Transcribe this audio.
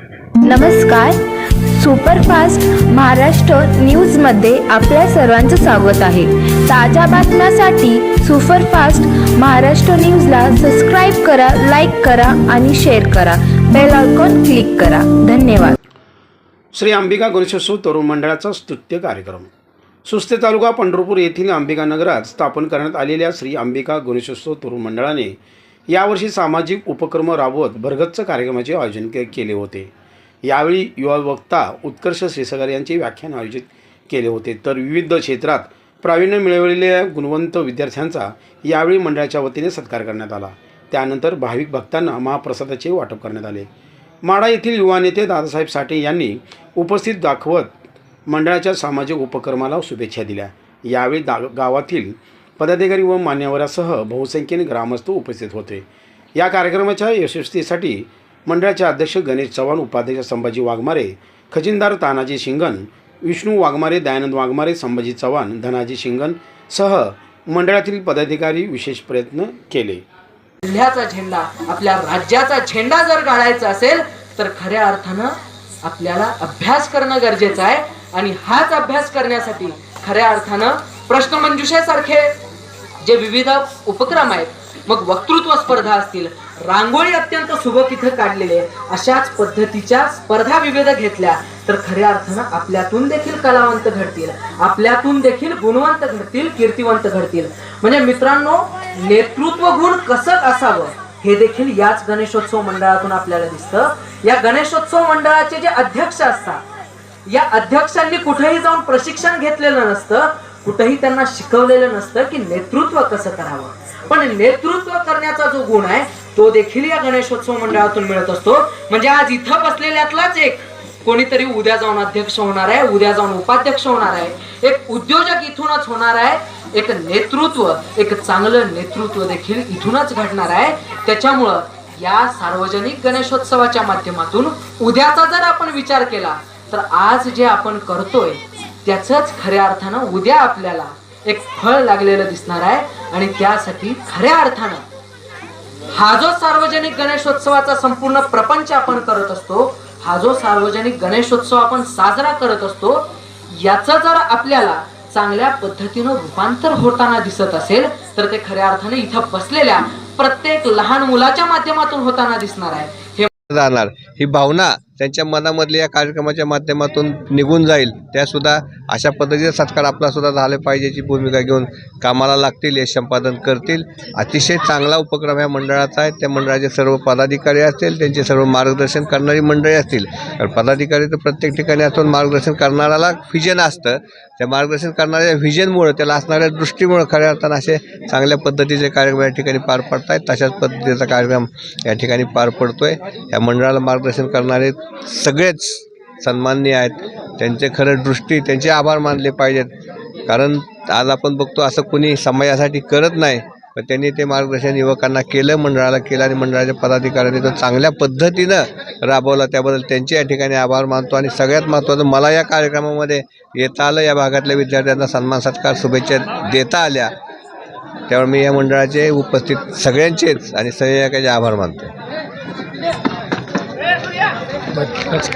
नमस्कार. सुपरफास्ट महाराष्ट्र न्यूजमध्ये आपल्या सर्वांचं स्वागत आहे. ताज्या बातम्यासाठी सुपरफास्ट महाराष्ट्र न्यूजला सबस्क्राईब करा लाईक करा आणि शेअर करा. बेल आयकॉन क्लिक करा. धन्यवाद. श्री अंबिका गणेशोत्सव तरुण मंडळाचा स्तुत्य कार्यक्रम. सुस्ते तालुका पंढरपूर येथील अंबिका नगरात स्थापन करण्यात आलेल्या श्री अंबिका गणेशोत्सव तरुण मंडळाने यावर्षी सामाजिक उपक्रम राबवत भरगच्च कार्यक्रमाचे आयोजन के केले होते. यावेळी युवा वक्ता उत्कर्ष श्रीसगर यांचे व्याख्यान आयोजित केले होते. तर विविध क्षेत्रात प्रावीण्य मिळवलेल्या गुणवंत विद्यार्थ्यांचा यावेळी मंडळाच्या वतीने सत्कार करण्यात आला. त्यानंतर भाविक भक्तांना महाप्रसादाचे वाटप करण्यात आले. माढा येथील युवा नेते दादासाहेब साठे यांनी उपस्थित दाखवत मंडळाच्या सामाजिक उपक्रमाला शुभेच्छा दिल्या. यावेळी दा गावातील पदाधिकारी व मान्यवरासह बहुसंख्येने ग्रामस्थ उपस्थित होते. या कार्यक्रमाच्या यशस्वीसाठी मंडळाचे अध्यक्ष गणेश चव्हाण उपाध्यक्ष संभाजी वाघमारे खजिनदार तानाजी शिंगण विष्णू वाघमारे दयानंद वाघमारे संभाजी चव्हाण धनाजी शिंगण सह मंडळातील पदाधिकारी विशेष प्रयत्न केले. जिल्ह्याचा झेंडा आपल्या राज्याचा झेंडा जर गाळायचा असेल तर खऱ्या अर्थानं आपल्याला अभ्यास करणं गरजेचं आहे. आणि हाच अभ्यास करण्यासाठी खऱ्या अर्थानं प्रश्नमंजुषेसारखे जे विविध उपक्रम आहेत मग वक्तृत्व स्पर्धा असतील रांगोळी अत्यंत सुबक इथं काढलेले अशाच पद्धतीच्या स्पर्धा विविध घेतल्या तर खऱ्या अर्थानं आपल्यातून देखील कलावंत घडतील आपल्यातून देखील गुणवंत घडतील कीर्तिवंत घडतील. म्हणजे मित्रांनो नेतृत्व गुण कसं असावं हे देखील याच गणेशोत्सव मंडळातून आपल्याला दिसतं. या गणेशोत्सव मंडळाचे जे अध्यक्ष असतात या अध्यक्षांनी कुठेही जाऊन प्रशिक्षण घेतलेलं नसतं कुठेही त्यांना शिकवलेलं नसतं की नेतृत्व कसं करावं. पण नेतृत्व करण्याचा जो गुण आहे तो देखील या गणेशोत्सव मंडळातून मिळत असतो. म्हणजे आज इथं बसलेल्यातलाच एक कोणीतरी उद्या जाऊन अध्यक्ष होणार आहे उद्या जाऊन उपाध्यक्ष होणार आहे. एक उद्योजक इथूनच होणार आहे. एक नेतृत्व एक चांगलं नेतृत्व देखील इथूनच घडणार आहे. त्याच्यामुळं या सार्वजनिक गणेशोत्सवाच्या माध्यमातून उद्याचा जर आपण विचार केला तर आज जे आपण करतोय त्याचंच खऱ्या अर्थानं उद्या आपल्याला एक फळ लागलेलं दिसणार आहे आणि त्यासाठी खऱ्या अर्थानं हा जो सार्वजनिक गणेशोत्सवाचा संपूर्ण प्रपंच आपण करत असतो हा जो सार्वजनिक गणेशोत्सव आपण साजरा करत असतो याचं जर आपल्याला चांगल्या पद्धतीनं रूपांतर होताना दिसत असेल तर ते खऱ्या अर्थाने इथं बसलेल्या प्रत्येक लहान मुलाच्या माध्यमातून होताना दिसणार आहे. हे जाणार. ही भावना त्यांच्या मनामधल्या या कार्यक्रमाच्या माध्यमातून निघून जाईल त्यासुद्धा अशा पद्धतीचा सत्कार आपलासुद्धा झाले पाहिजेची भूमिका घेऊन कामाला लागतील हे संपादन करतील. अतिशय चांगला उपक्रम या मंडळाचा आहे. त्या मंडळाचे सर्व पदाधिकारी असतील त्यांचे सर्व मार्गदर्शन करणारी मंडळी असतील. कारण पदाधिकारी तर प्रत्येक ठिकाणी असून मार्गदर्शन करणाऱ्याला व्हिजन असतं. त्या मार्गदर्शन करणाऱ्या व्हिजनमुळं त्याला असणाऱ्या दृष्टीमुळं खऱ्या अर्थानं असे चांगल्या पद्धतीचे कार्यक्रम या ठिकाणी पार पडत आहेत तशाच पद्धतीचा कार्यक्रम या ठिकाणी पार पडतो आहे या मंडळाला मार्गदर्शन करणारे सगळेच सन्माननीय आहेत. त्यांचे खरं दृष्टी त्यांचे आभार मानले पाहिजेत. कारण आज आपण बघतो असं कोणी समाजासाठी करत नाही पण त्यांनी ते मार्गदर्शन युवकांना केलं मंडळाला केलं आणि मंडळाच्या पदाधिकाऱ्यांनी तो चांगल्या पद्धतीनं राबवला. त्याबद्दल त्यांचे या ठिकाणी आभार मानतो आणि सगळ्यात महत्त्वाचं मला या कार्यक्रमामध्ये येता आलं या भागातल्या विद्यार्थ्यांना सन्मान सत्कार शुभेच्छा देता आल्या. त्यामुळे मी या मंडळाचे उपस्थित सगळ्यांचेच आणि सहयोगाचे आभार मानतो. but that's